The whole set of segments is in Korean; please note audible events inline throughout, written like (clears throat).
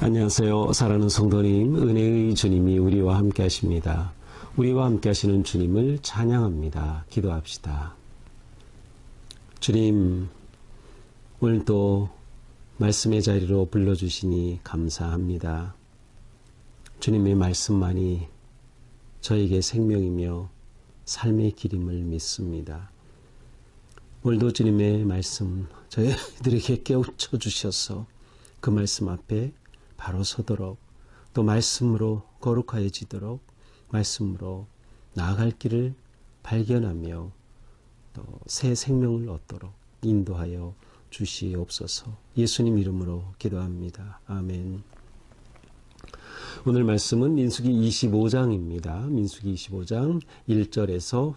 안녕하세요. 사랑하는 성도님, 은혜의 주님이 우리와 함께 하십니다. 우리와 함께 하시는 주님을 찬양합니다. 기도합시다. 주님, 오늘도 말씀의 자리로 불러주시니 감사합니다. 주님의 말씀만이 저에게 생명이며 삶의 길임을 믿습니다. 오늘도 주님의 말씀 저희들에게 깨우쳐 주셔서 그 말씀 앞에 바로 서도록 또 말씀으로 거룩하여지도록 말씀으로 나아갈 길을 발견하며 또 새 생명을 얻도록 인도하여 주시옵소서 예수님 이름으로 기도합니다. 아멘. 오늘 말씀은 민수기 25장입니다. 민수기 25장 1절에서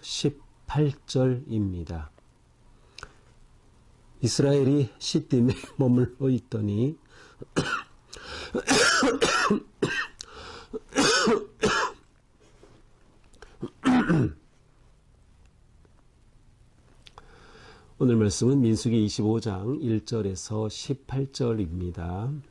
18절입니다. 이스라엘이 시딤에 (laughs) 머물러 있더니 오늘 말씀은 민수기 25장 1절에서 18절입니다.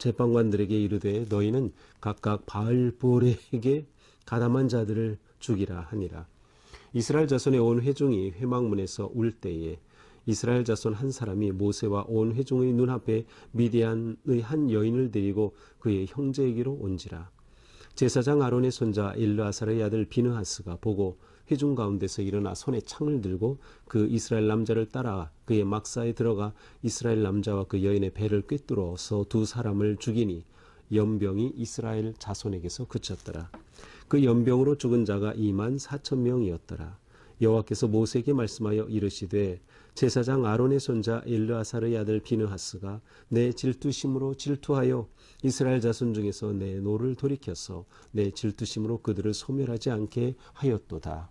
재판관들에게 이르되 너희는 각각 바알볼에게 가담한 자들을 죽이라 하니라 이스라엘 자손의 온 회중이 회막문에서 울 때에 이스라엘 자손 한 사람이 모세와 온 회중의 눈앞에 미디안의 한 여인을 데리고 그의 형제에게로 온지라. 제사장 아론의 손자 일르아살의 아들 비느하스가 보고 회중 가운데서 일어나 손에 창을 들고 그 이스라엘 남자를 따라 그의 막사에 들어가 이스라엘 남자와 그 여인의 배를 꿰뚫어서 두 사람을 죽이니 연병이 이스라엘 자손에게서 그쳤더라. 그 연병으로 죽은 자가 2만 4천 명이었더라. 여호와께서 모세에게 말씀하여 이르시되 제사장 아론의 손자 일르아살의 아들 비느하스가 내 질투심으로 질투하여 이스라엘 자손 중에서 내 노를 돌이켜서 내 질투심으로 그들을 소멸하지 않게 하였도다.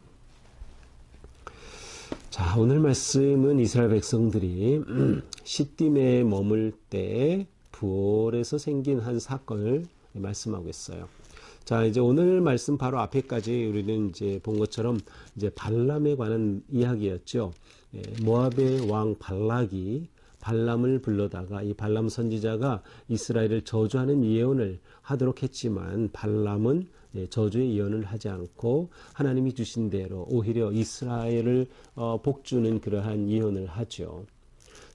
자 오늘 말씀은 이스라엘 백성들이 (clears throat) 시딤에 머물 때 부월에서 생긴 한 사건을 말씀하고 있어요. 자, 이제 오늘 말씀 바로 앞에까지 우리는 이제 본 것처럼 이제 발람에 관한 이야기였죠. 예, 모압의 왕 발락이 발람을 불러다가 이 발람 선지자가 이스라엘을 저주하는 예언을 하도록 했지만 발람은 예, 저주의 예언을 하지 않고 하나님이 주신 대로 오히려 이스라엘을 어, 복주는 그러한 예언을 하죠.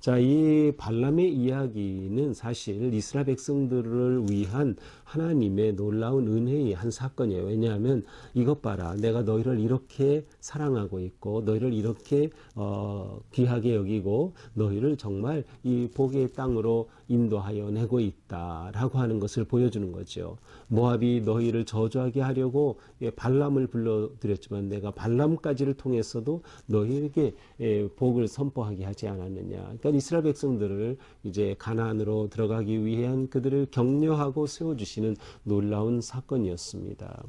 자, 이 발람의 이야기는 사실 이스라엘 백성들을 위한 하나님의 놀라운 은혜의 한 사건이에요. 왜냐하면 이것 봐라. 내가 너희를 이렇게 사랑하고 있고 너희를 이렇게 어, 귀하게 여기고 너희를 정말 이 복의 땅으로 인도하여 내고 있다라고 하는 것을 보여주는 거죠. 모압이 너희를 저주하게 하려고 예, 발람을 불러들였지만 내가 발람까지를 통해서도 너희에게 예, 복을 선포하게 하지 않았느냐. 그러니까 이스라엘 백성들을 이제 가나안으로 들어가기 위한 그들을 격려하고 세워주시 는 놀라운 사건이었습니다.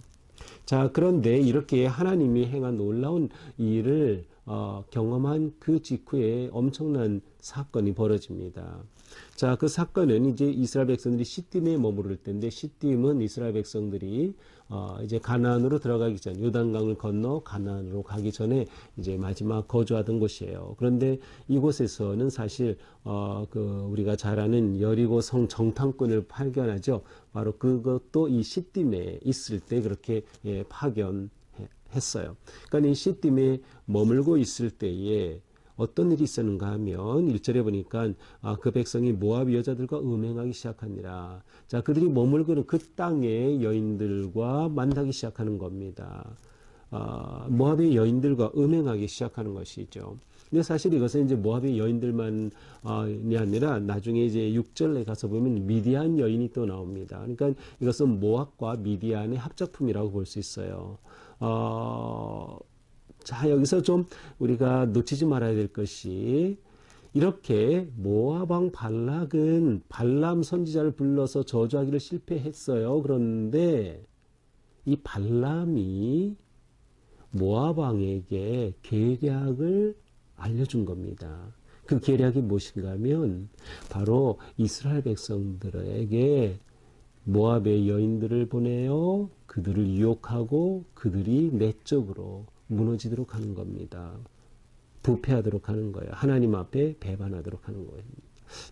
자, 그런데 이렇게 하나님이 행한 놀라운 일을 어, 경험한 그 직후에 엄청난 사건이 벌어집니다. 자, 그 사건은 이제 이스라엘 백성들이 시딤에 머무를 때인데 시딤은 이스라엘 백성들이 어, 이제 가나안으로 들어가기 전 요단강을 건너 가나안으로 가기 전에 이제 마지막 거주하던 곳이에요. 그런데 이곳에서는 사실 어, 그 우리가 잘 아는 여리고 성 정탐꾼을 발견하죠. 바로 그것도 이 시딤에 있을 때 그렇게 예, 파견 했어요. 그러니까 이 시딤에 머물고 있을 때에 어떤 일이 있었는가 하면 일절에 보니까 아, 그 백성이 모압 여자들과 음행하기 시작하니라. 자, 그들이 머물고는 그 땅의 여인들과 만나기 시작하는 겁니다. 아, 모압의 여인들과 음행하기 시작하는 것이죠. 근데 사실 이것은 이제 모압의 여인들만이 아니라 나중에 이제 6절에 가서 보면 미디안 여인이 또 나옵니다. 그러니까 이것은 모압과 미디안의 합작품이라고 볼 수 있어요. 어, 자, 여기서 좀 우리가 놓치지 말아야 될 것이 이렇게 왕 발락은 발람 선지자를 불러서 저주하기를 실패했어요. 그런데 이 발람이 모압 왕에게 계략을 알려준 겁니다. 그 계략이 무엇인가 하면 바로 이스라엘 백성들에게 모압의 여인들을 보내어 그들을 유혹하고 그들이 내적으로 무너지도록 하는 겁니다. 부패하도록 하는 거예요. 하나님 앞에 배반하도록 하는 거예요.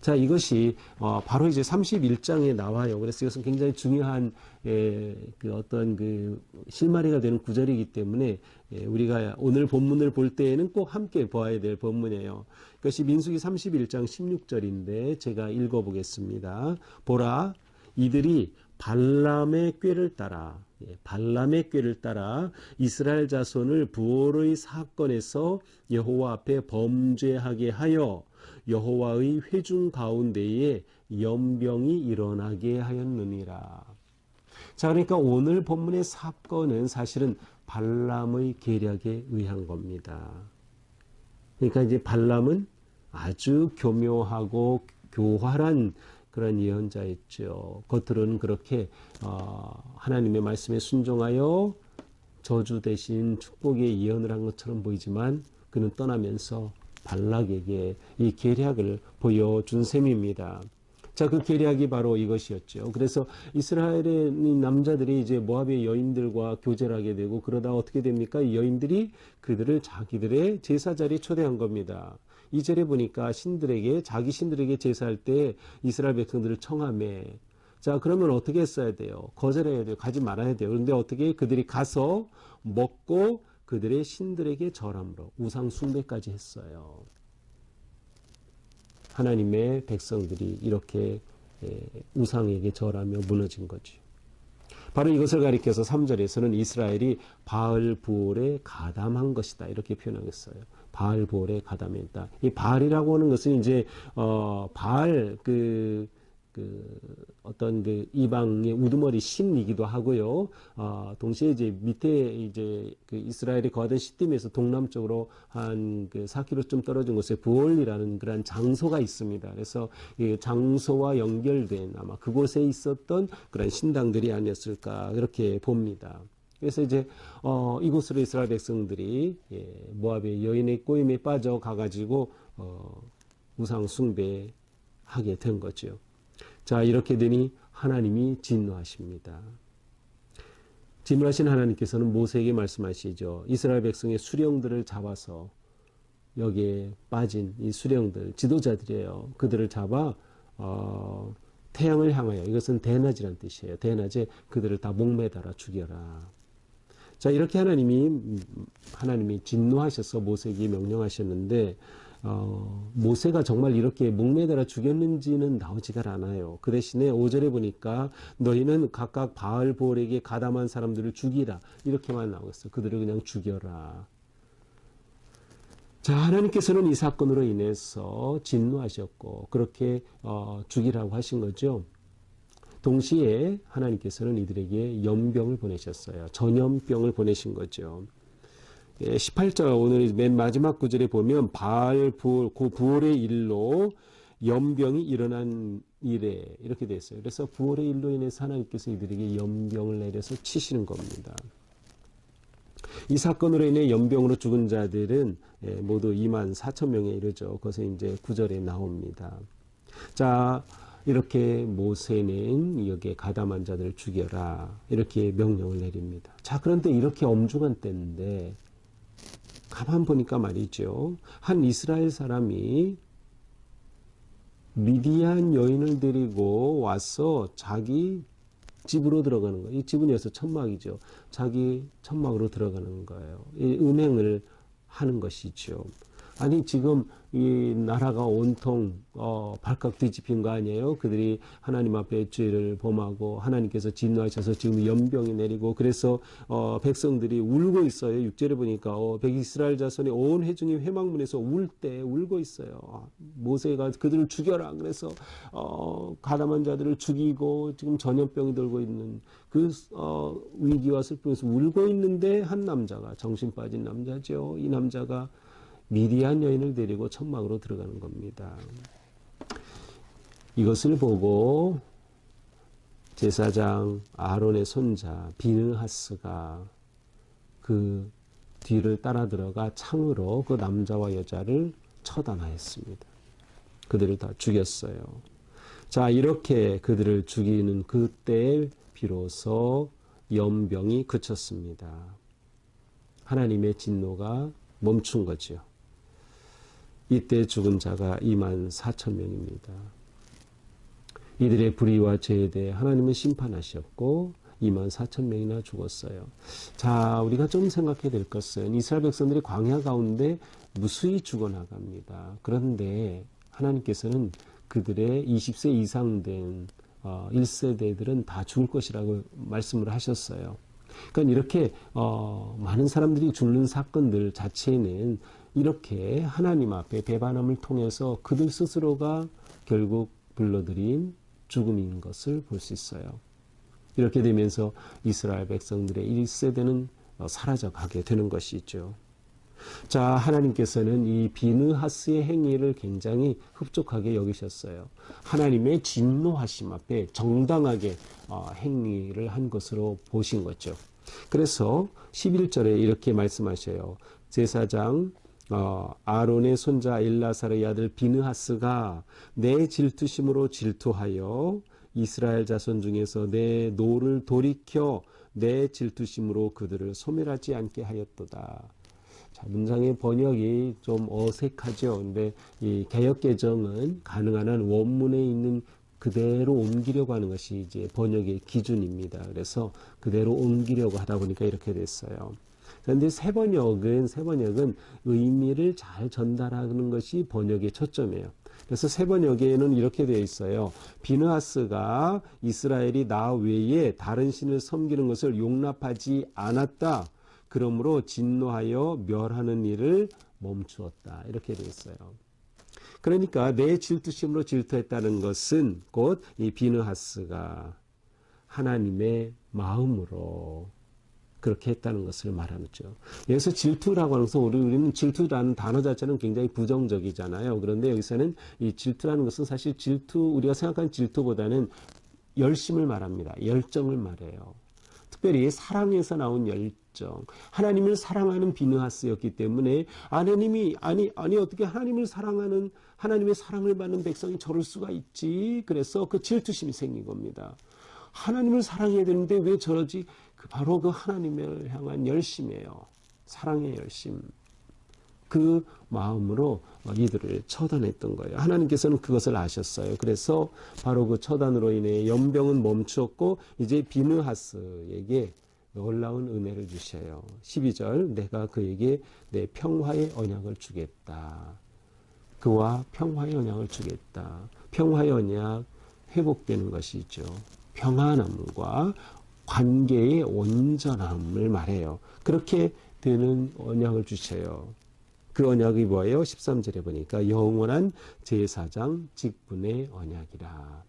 자, 이것이 어, 바로 이제 31장에 나와요. 그래서 이것은 굉장히 중요한 예, 그 어떤 그 실마리가 되는 구절이기 때문에 예, 우리가 오늘 본문을 볼 때에는 꼭 함께 보아야 될 본문이에요. 그것이 민수기 31장 16절인데 제가 읽어보겠습니다. 보라, 이들이 발람의 꾀를 따라 예, 발람의 꾀를 따라 이스라엘 자손을 부월의 사건에서 여호와 앞에 범죄하게 하여 여호와의 회중 가운데에 연병이 일어나게 하였느니라. 자, 그러니까 오늘 본문의 사건은 사실은 발람의 계략에 의한 겁니다. 그러니까 이제 발람은 아주 교묘하고 교활한 그런 예언자였죠. 겉으로는 그렇게 어, 하나님의 말씀에 순종하여 저주 대신 축복의 예언을 한 것처럼 보이지만 그는 떠나면서 발락에게 이 계략을 보여준 셈입니다. 자, 그 계략이 바로 이것이었죠. 그래서 이스라엘의 남자들이 이제 모압의 여인들과 교제를 하게 되고 그러다 어떻게 됩니까? 이 여인들이 그들을 자기들의 제사 자리에 초대한 겁니다. 이 절에 보니까 신들에게 자기 신들에게 제사할 때 이스라엘 백성들을 청함해. 자, 그러면 어떻게 했어야 돼요? 거절해야 돼요. 가지 말아야 돼요. 그런데 어떻게 그들이 가서 먹고 그들의 신들에게 절함으로 우상 숭배까지 했어요. 하나님의 백성들이 이렇게 우상에게 절하며 무너진 거죠. 바로 이것을 가리켜서 3절에서는 이스라엘이 바알 부올에 가담한 것이다. 이렇게 표현하겠어요. 바알 부올에 가담했다. 이 바알이라고 하는 것은 이제 어 바알 그, 그 어떤 그 이방의 우두머리 신이기도 하고요. 어, 동시에 이제 밑에 이제 그 이스라엘이 거하던 시딤에서 동남쪽으로 한 그 4km 좀 떨어진 곳에 부올이라는 그런 장소가 있습니다. 그래서 이 장소와 연결된 아마 그곳에 있었던 그런 신당들이 아니었을까 그렇게 봅니다. 그래서 이제 어, 이곳으로 이스라엘 백성들이 예, 모압의 여인의 꼬임에 빠져 가가지고 어, 우상 숭배하게 된 거죠. 자 이렇게 되니 하나님이 진노하십니다. 진노하신 하나님께서는 모세에게 말씀하시죠. 이스라엘 백성의 수령들을 잡아서 여기에 빠진 이 수령들 지도자들이에요. 그들을 잡아 어, 태양을 향하여 이것은 대낮이란 뜻이에요. 대낮에 그들을 다 목매달아 죽여라. 자, 이렇게 하나님이, 하나님이 진노하셔서 모세에게 명령하셨는데, 어, 모세가 정말 이렇게 목매달아 죽였는지는 나오지가 않아요. 그 대신에 5절에 보니까 너희는 각각 바알 볼에게 가담한 사람들을 죽이라. 이렇게만 나오겠어. 그들을 그냥 죽여라. 자, 하나님께서는 이 사건으로 인해서 진노하셨고, 그렇게, 어, 죽이라고 하신 거죠. 동시에 하나님께서는 이들에게 연병을 보내셨어요. 전염병을 보내신 거죠. 18절 예, 오늘 맨 마지막 구절에 보면 바알 부올 그 부올의 일로 연병이 일어난 일에 이렇게 됐어요. 그래서 부올의 일로 인해서 하나님께서 이들에게 연병을 내려서 치시는 겁니다. 이 사건으로 인해 연병으로 죽은 자들은 예, 모두 2만 4천 명에 이르죠. 그것에 이제 구절에 나옵니다. 자, 이렇게 모세는 여기에 가담한 자들을 죽여라. 이렇게 명령을 내립니다. 자, 그런데 이렇게 엄중한 때인데, 가만 보니까 말이죠. 한 이스라엘 사람이 미디안 여인을 데리고 와서 자기 집으로 들어가는 거예요. 이 집은 여기서 천막이죠. 자기 천막으로 들어가는 거예요. 이 음행을 하는 것이죠. 아니 지금 이 나라가 온통 어, 발칵 뒤집힌 거 아니에요? 그들이 하나님 앞에 죄를 범하고 하나님께서 진노하셔서 지금 연병이 내리고 그래서 어, 백성들이 울고 있어요. 육절에 보니까 어, 백이스라엘 자손의 온 회중이 회막문에서 울 때 울고 있어요. 아, 모세가 그들을 죽여라. 그래서 어, 가담한 자들을 죽이고 지금 전염병이 돌고 있는 그 어, 위기와 슬픔에서 울고 있는데 한 남자가 정신 빠진 남자죠. 이 남자가 미디안 여인을 데리고 천막으로 들어가는 겁니다. 이것을 보고 제사장 아론의 손자 비느하스가 그 뒤를 따라 들어가 창으로 그 남자와 여자를 처단하였습니다. 그들을 다 죽였어요. 자, 이렇게 그들을 죽이는 그때 비로소 연병이 그쳤습니다. 하나님의 진노가 멈춘 거죠. 이때 죽은 자가 2만 4천 명입니다. 이들의 불의와 죄에 대해 하나님은 심판하셨고 2만 4천 명이나 죽었어요. 자, 우리가 좀 생각해야 될 것은 이스라엘 백성들이 광야 가운데 무수히 죽어나갑니다. 그런데 하나님께서는 그들의 20세 이상 된 1세대들은 어, 다 죽을 것이라고 말씀을 하셨어요. 그러니까 이렇게 어, 많은 사람들이 죽는 사건들 자체는 이렇게 하나님 앞에 배반함을 통해서 그들 스스로가 결국 불러들인 죽음인 것을 볼 수 있어요. 이렇게 되면서 이스라엘 백성들의 1세대는 어, 사라져 가게 되는 것이죠. 자, 하나님께서는 이 비느하스의 행위를 굉장히 흡족하게 여기셨어요. 하나님의 진노하심 앞에 정당하게 어, 행위를 한 것으로 보신 거죠. 그래서 11절에 이렇게 말씀하셔요. 제사장 어, 아론의 손자 엘라사르의 아들 비느하스가 내 질투심으로 질투하여 이스라엘 자손 중에서 내 노를 돌이켜 내 질투심으로 그들을 소멸하지 않게 하였도다. 자, 문장의 번역이 좀 어색하죠. 근데 이 개혁 개정은 가능한 한 원문에 있는 그대로 옮기려고 하는 것이 이제 번역의 기준입니다. 그래서 그대로 옮기려고 하다 보니까 이렇게 됐어요. 그런데 세 번역은 세 번역은 의미를 잘 전달하는 것이 번역의 초점이에요. 그래서 세 번역에는 이렇게 되어 있어요. 비느하스가 이스라엘이 나 외에 다른 신을 섬기는 것을 용납하지 않았다. 그러므로 진노하여 멸하는 일을 멈추었다. 이렇게 되어 있어요. 그러니까 내 질투심으로 질투했다는 것은 곧 이 비느하스가 하나님의 마음으로 그렇게 했다는 것을 말하죠. 여기서 질투라고 하는 것은 우리, 우리는 질투라는 단어 자체는 굉장히 부정적이잖아요. 그런데 여기서는 이 질투라는 것은 사실 질투, 우리가 생각하는 질투보다는 열심을 말합니다. 열정을 말해요. 특별히 사랑에서 나온 열정. 하나님을 사랑하는 비느하스였기 때문에 하나님이 아니 아니 어떻게 하나님을 사랑하는 하나님의 사랑을 받는 백성이 저럴 수가 있지. 그래서 그 질투심이 생긴 겁니다. 하나님을 사랑해야 되는데 왜 저러지? 그 바로 그 하나님을 향한 열심이에요. 사랑의 열심. 그 마음으로 이들을 처단했던 거예요. 하나님께서는 그것을 아셨어요. 그래서 바로 그 처단으로 인해 연병은 멈추었고 이제 비느하스에게 놀라운 은혜를 주셔요. 12절 내가 그에게 내 평화의 언약을 주겠다. 그와 평화의 언약을 주겠다. 평화의 언약 회복되는 것이죠. 평안함과 관계의 온전함을 말해요. 그렇게 되는 언약을 주셔요. 그 언약이 뭐예요? 13절에 보니까 영원한 제사장 직분의 언약이라.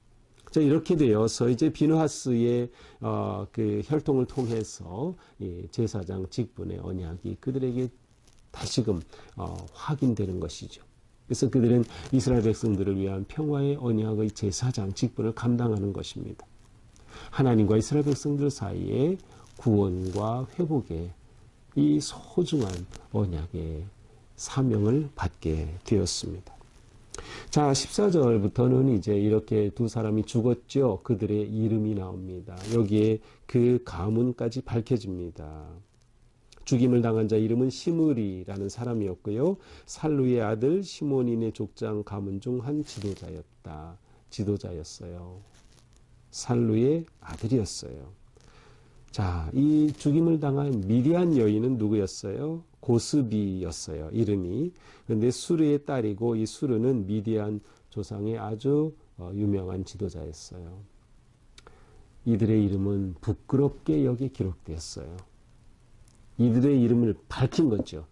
자, 이렇게 되어서 이제 비누하스의 어, 그 혈통을 통해서 이 제사장 직분의 언약이 그들에게 다시금 어, 확인되는 것이죠. 그래서 그들은 이스라엘 백성들을 위한 평화의 언약의 제사장 직분을 감당하는 것입니다. 하나님과 이스라엘 백성들 사이에 구원과 회복의 이 소중한 언약의 사명을 받게 되었습니다. 자, 14절부터는 이제 이렇게 두 사람이 죽었죠. 그들의 이름이 나옵니다. 여기에 그 가문까지 밝혀집니다. 죽임을 당한 자 이름은 시므리라는 사람이었고요. 살루의 아들 시몬인의 족장 가문 중 한 지도자였다. 지도자였어요. 살루의 아들이었어요. 자, 이 죽임을 당한 미디안 여인은 누구였어요? 고스비였어요. 이름이. 근데 수르의 딸이고 이 수르는 미디안 조상의 아주 어, 유명한 지도자였어요. 이들의 이름은 부끄럽게 여기 기록되었어요. 이들의 이름을 밝힌 거죠.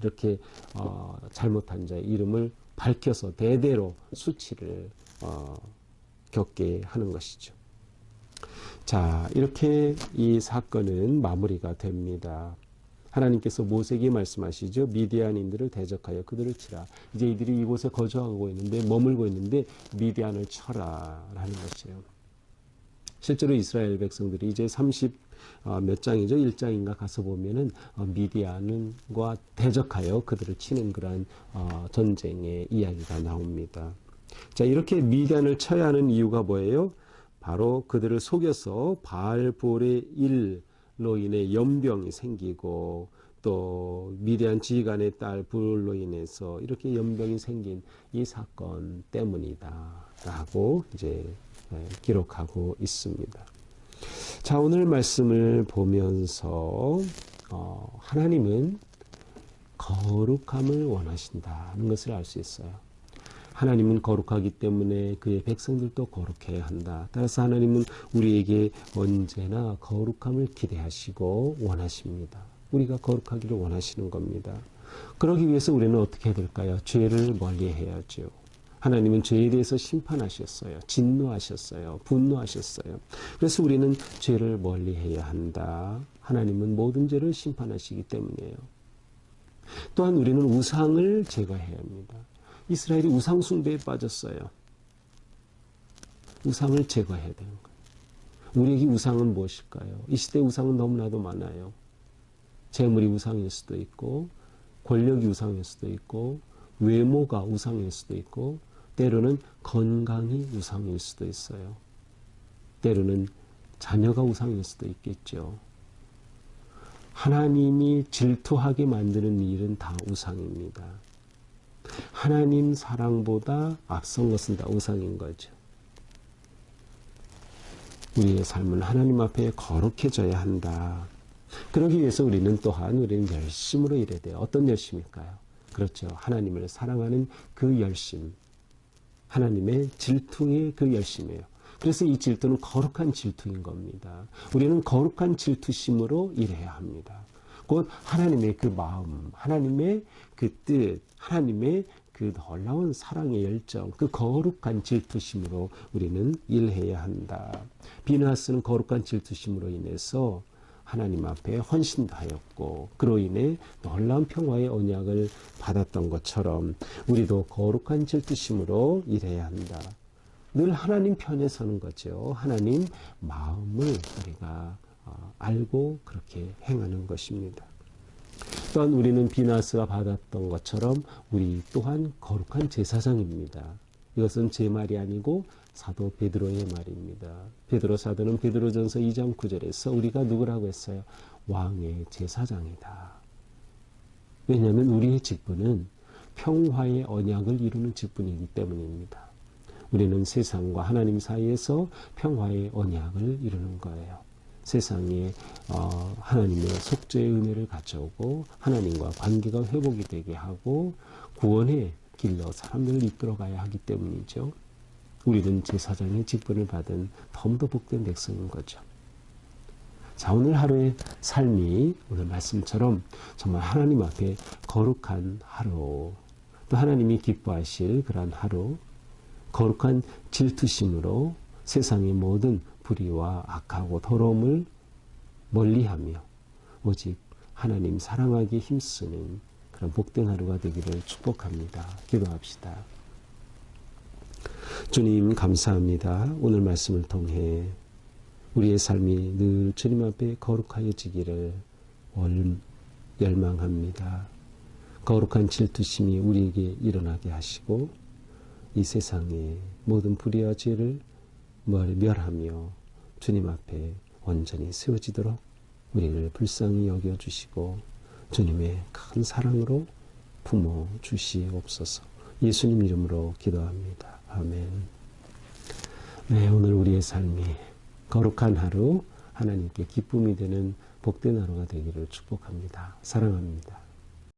이렇게 어, 잘못한 자의 이름을 밝혀서 대대로 수치를 어, 겪게 하는 것이죠. 자, 이렇게 이 사건은 마무리가 됩니다. 하나님께서 모세에게 말씀하시죠. 미디안인들을 대적하여 그들을 치라. 이제 이들이 이곳에 거주하고 있는데 머물고 있는데 미디안을 쳐라 라는 것이에요. 실제로 이스라엘 백성들이 이제 30 어, 몇 장이죠? 1장인가 가서 보면은 어, 미디안과 대적하여 그들을 치는 그러한 어, 전쟁의 이야기가 나옵니다. 자, 이렇게 미디안을 쳐야 하는 이유가 뭐예요? 바로 그들을 속여서 바알볼의 일로 인해 연병이 생기고 또 미디안 지휘관의 딸 불로 인해서 이렇게 연병이 생긴 이 사건 때문이다 라고 이제 기록하고 있습니다. 자 오늘 말씀을 보면서 어, 하나님은 거룩함을 원하신다는 것을 알 수 있어요. 하나님은 거룩하기 때문에 그의 백성들도 거룩해야 한다. 따라서 하나님은 우리에게 언제나 거룩함을 기대하시고 원하십니다. 우리가 거룩하기를 원하시는 겁니다. 그러기 위해서 우리는 어떻게 해야 될까요? 죄를 멀리 해야죠. 하나님은 죄에 대해서 심판하셨어요. 진노하셨어요. 분노하셨어요. 그래서 우리는 죄를 멀리 해야 한다. 하나님은 모든 죄를 심판하시기 때문이에요. 또한 우리는 우상을 제거해야 합니다. 이스라엘이 우상 숭배에 빠졌어요. 우상을 제거해야 되는 거예요. 우리에게 우상은 무엇일까요? 이 시대 우상은 너무나도 많아요. 재물이 우상일 수도 있고, 권력이 우상일 수도 있고, 외모가 우상일 수도 있고, 때로는 건강이 우상일 수도 있어요. 때로는 자녀가 우상일 수도 있겠죠. 하나님이 질투하게 만드는 일은 다 우상입니다. 하나님 사랑보다 앞선 것은 다 우상인 거죠. 우리의 삶은 하나님 앞에 거룩해져야 한다. 그러기 위해서 우리는 또한 우리는 열심으로 일해야 돼요. 어떤 열심일까요? 그렇죠. 하나님을 사랑하는 그 열심. 하나님의 질투의 그 열심이에요. 그래서 이 질투는 거룩한 질투인 겁니다. 우리는 거룩한 질투심으로 일해야 합니다. 곧 하나님의 그 마음, 하나님의 그 뜻, 하나님의 그 놀라운 사랑의 열정, 그 거룩한 질투심으로 우리는 일해야 한다. 비나스는 거룩한 질투심으로 인해서 하나님 앞에 헌신하였고 그로 인해 놀라운 평화의 언약을 받았던 것처럼 우리도 거룩한 질투심으로 일해야 한다. 늘 하나님 편에 서는 거죠. 하나님 마음을 우리가 어, 알고 그렇게 행하는 것입니다. 또한 우리는 비나스가 받았던 것처럼 우리 또한 거룩한 제사장입니다. 이것은 제 말이 아니고 사도 베드로의 말입니다. 베드로 사도는 베드로전서 2장 9절에서 우리가 누구라고 했어요? 왕의 제사장이다. 왜냐하면 우리의 직분은 평화의 언약을 이루는 직분이기 때문입니다. 우리는 세상과 하나님 사이에서 평화의 언약을 이루는 거예요. 세상에 어, 하나님의 속죄의 은혜를 가져오고 하나님과 관계가 회복이 되게 하고 구원의 길로 사람들을 이끌어가야 하기 때문이죠. 우리는 제사장의 직분을 받은 더욱더 복된 백성인 거죠. 자, 오늘 하루의 삶이 오늘 말씀처럼 정말 하나님 앞에 거룩한 하루, 또 하나님이 기뻐하실 그러한 하루, 거룩한 질투심으로 세상의 모든 불의와 악하고 더러움을 멀리하며 오직 하나님 사랑하기 힘쓰는 그런 복된 하루가 되기를 축복합니다. 기도합시다. 주님 감사합니다. 오늘 말씀을 통해 우리의 삶이 늘 주님 앞에 거룩하여지기를 열망합니다. 거룩한 질투심이 우리에게 일어나게 하시고 이 세상의 모든 불의와 죄를 멸- 멸하며 주님 앞에 온전히 세워지도록 우리를 불쌍히 여겨 주시고 주님의 큰 사랑으로 품어 주시옵소서. 예수님 이름으로 기도합니다. 아멘. 네, 오늘 우리의 삶이 거룩한 하루, 하나님께 기쁨이 되는 복된 하루가 되기를 축복합니다. 사랑합니다.